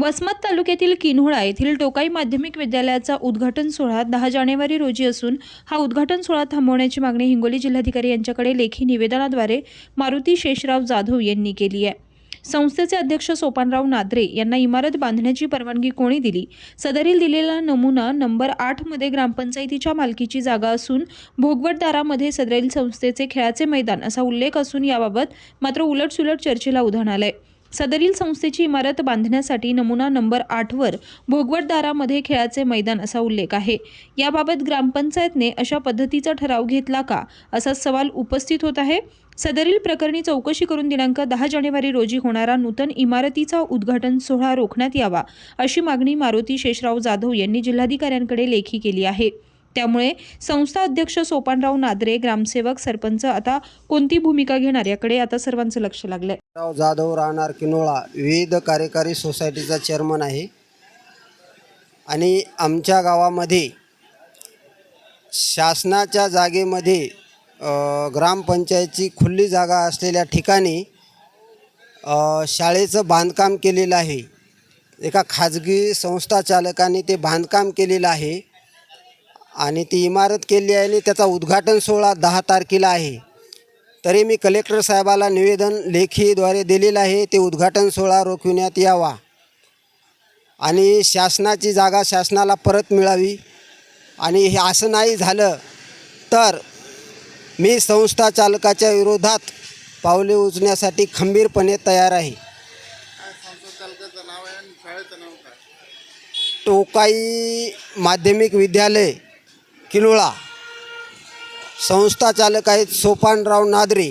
वसमत तालुक्यातील किन्होळा येथील टोकाई माध्यमिक विद्यालयाचा उद्घाटन सोहळा दहा जानेवारी रोजी असून हा उद्घाटन सोहळा थांबवण्याची मागणी हिंगोली जिल्हाधिकारी यांच्याकडे लेखी निवेदनाद्वारे मारुती शेषराव जाधव यांनी केली आहे. संस्थेचे अध्यक्ष सोपानराव नाद्रे यांना इमारत बांधण्याची परवानगी कोणी दिली? सदरील दिलेला नमुना नंबर आठमध्ये ग्रामपंचायतीच्या मालकीची जागा असून भोगवटदारामध्ये सदरील संस्थेचे खेळाचे मैदान असा उल्लेख असून याबाबत मात्र उलटसुलट चर्चेला उधाण आलंय. सदरील संस्थेची इमारत बांधण्यासाठी नमुना नंबर आठवर भोगवटदारामध्ये खेळाचे मैदान असा उल्लेख आहे. याबाबत ग्रामपंचायतने अशा पद्धतीचा ठराव घेतला का? असा सवाल उपस्थित होत आहे. सदरील प्रकरणी चौकशी करून दिनांक दहा जानेवारी रोजी होणारा नूतन इमारतीचा उद्घाटन सोहळा रोखण्यात यावा अशी मागणी मारुती शेषराव जाधव यांनी जिल्हाधिकाऱ्यांकडे लेखी केली आहे. त्यामुळे संस्था अध्यक्ष सोपानराव नादरे ग्रामसेवक सरपंच आता कोणती भूमिका घेणार याकडे आता सर्वांचं लक्ष लागलंय. राव जाधव राहणार किनोळा विविध कार्यकारी सोसायटीचा चेअरमन आहे. आणि आमच्या गावामध्ये शासनाच्या जागेमध्ये ग्रामपंचायतची खुल्ली जागा असलेल्या ठिकाणी शाळेचं बांधकाम केलेलं आहे. एका खाजगी संस्था चालकाने ते बांधकाम केलेलं आहे. आणि ती इमारत केली आहे आणि त्याचा उद्घाटन सोहळा दहा तारखेला आहे. तरी मी कलेक्टर साहेबाला निवेदन लेखीद्वारे दिलेलं आहे ते उद्घाटन सोहळा रोखविण्यात यावा. आणि शासनाची जागा शासनाला परत मिळावी. आणि हे असं नाही झालं तर मी संस्था चालकाच्या विरोधात पावले उचण्यासाठी खंबीरपणे तयार आहे. टोकाई माध्यमिक विद्यालय किलोळा संस्थाचालक आहेत सोपानराव नादरे.